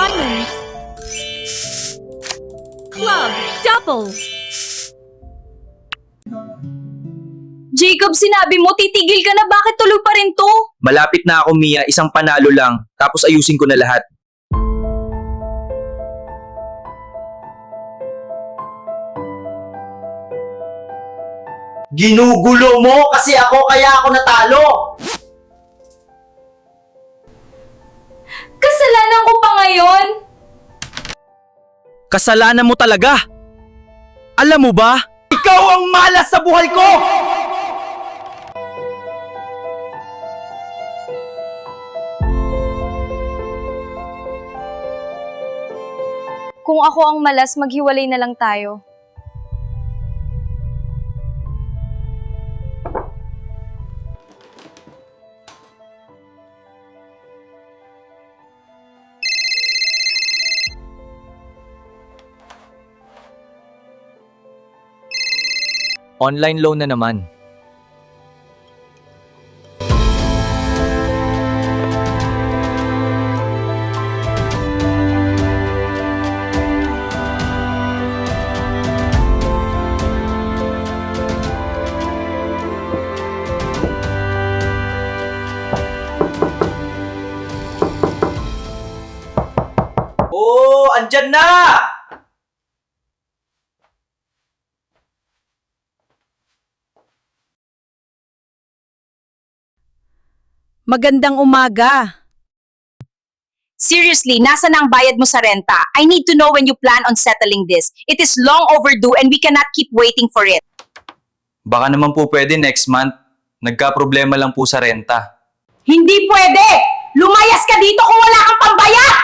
Diamond. Club. Double. Jacob, sinabi mo, titigil ka na. Bakit tuloy pa rin to? Malapit na ako, Mia. Isang panalo lang. Tapos ayusin ko na lahat. Ginugulo mo kasi ako kaya ako natalo. Kasalanan mo talaga. Alam mo ba? Ikaw ang malas sa buhay ko! Kung ako ang malas, maghiwalay na lang tayo. Online loan na naman. Oh, andyan na! Magandang umaga. Seriously, nasa na ang bayad mo sa renta? I need to know when you plan on settling this. It is long overdue and we cannot keep waiting for it. Baka naman po pwede next month. Nagka-problema lang po sa renta. Hindi pwede! Lumayas ka dito kung wala kang pambayad!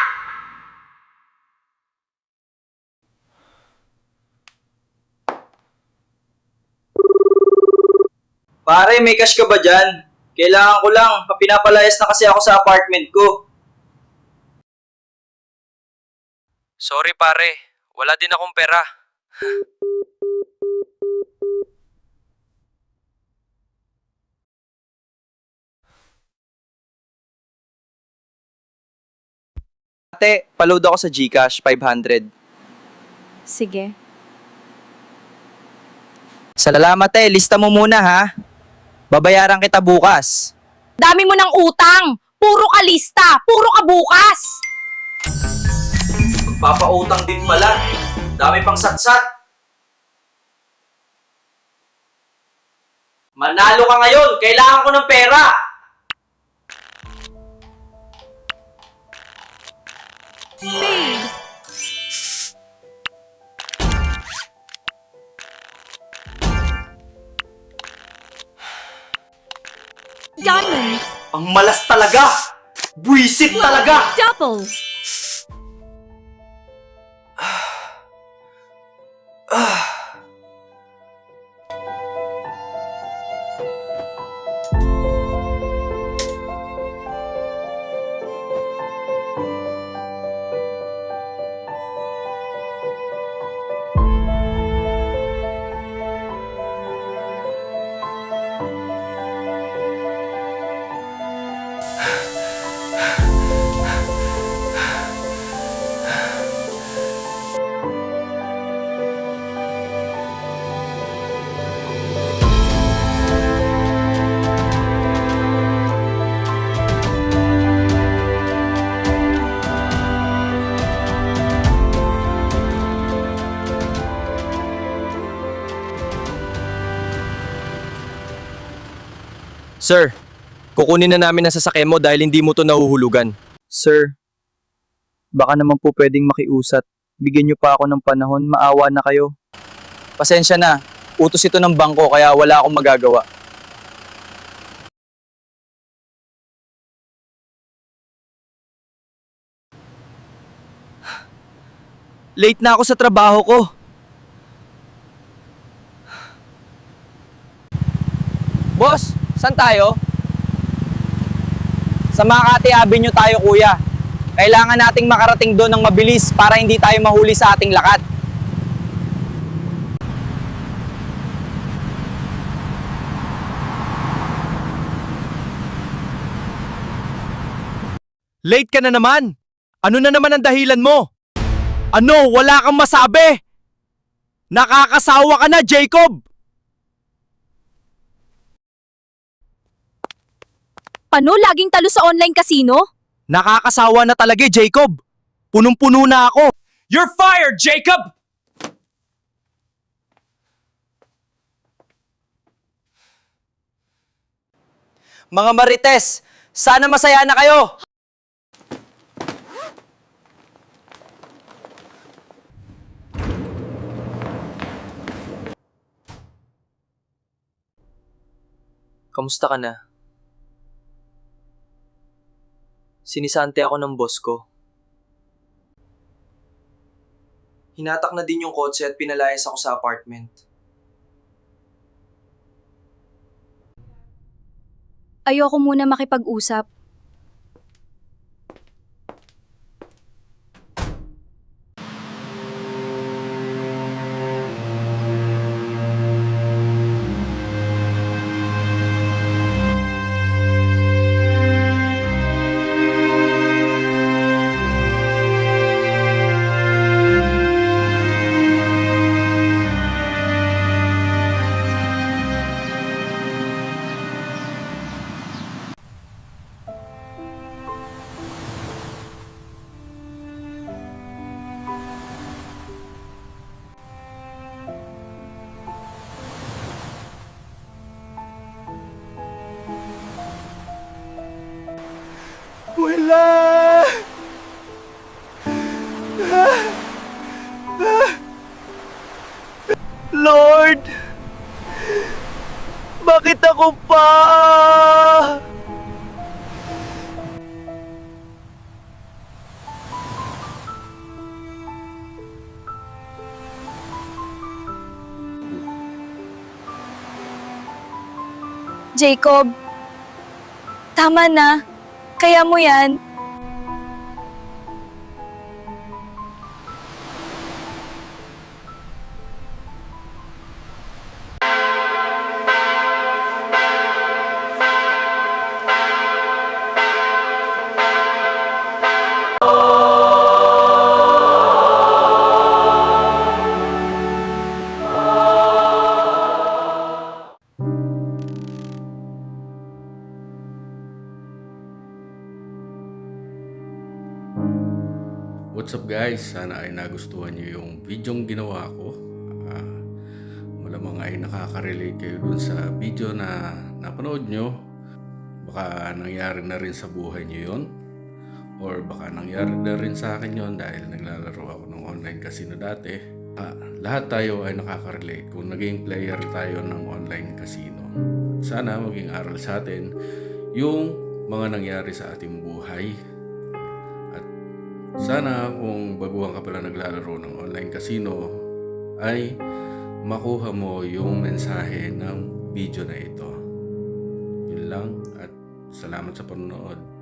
Pare, may cash ka ba dyan? Kailangan ko lang. Pinapalayas na kasi ako sa apartment ko. Sorry pare, wala din akong pera. Ate, paload ako sa Gcash, 500. Sige. Salamat eh, lista mo muna ha. Babayaran kita bukas. Dami mo ng utang! Puro ka lista! Puro ka bukas! Papautang din pala. Dami pang satsat. Manalo ka ngayon. Kailangan ko ng pera. Spade. Diamond. Ang malas talaga. Buisit talaga. Double. Sir, kukunin na namin ang sasakyan mo dahil hindi mo to nahuhulugan. Sir, baka naman po pwedeng makiusat. Bigyan niyo pa ako ng panahon. Maawa na kayo. Pasensya na. Utos ito ng bangko kaya wala akong magagawa. Late na ako sa trabaho ko. Boss, saan tayo? Sa Makati Avenue tayo, kuya. Kailangan nating makarating doon ng mabilis para hindi tayo mahuli sa ating lakat. Late ka na naman. Ano na naman ang dahilan mo? Ano? Wala kang masabi? Nakakasawa ka na, Jacob! Ano? Laging talo sa online casino? Nakakasawa na talaga, eh, Jacob! Punong-puno na ako! You're fired, Jacob! Mga marites, sana masaya na kayo! Kamusta ka na? Sinisante ako ng boss ko. Hinatak na din yung kotse at pinalayas ako sa apartment. Ayoko muna makipag-usap. Wala! Lord! Bakit ako pa? Jacob, tama na. Kaya mo yan. What's up guys? Sana ay nagustuhan nyo yung videong ginawa ko. Ah, malamang ay nakaka-relate kayo dun sa video na napanood nyo. Baka nangyari na rin sa buhay nyo yon Or baka nangyari na rin sa akin yon dahil naglalaro ako ng online casino dati. Ah, lahat tayo ay nakaka-relate kung naging player tayo ng online casino. Sana maging aral sa atin yung mga nangyari sa ating buhay sana kung baguhan ka pala naglalaro ng online casino ay makuha mo yung mensahe ng video na ito. Yun lang at salamat sa panonood.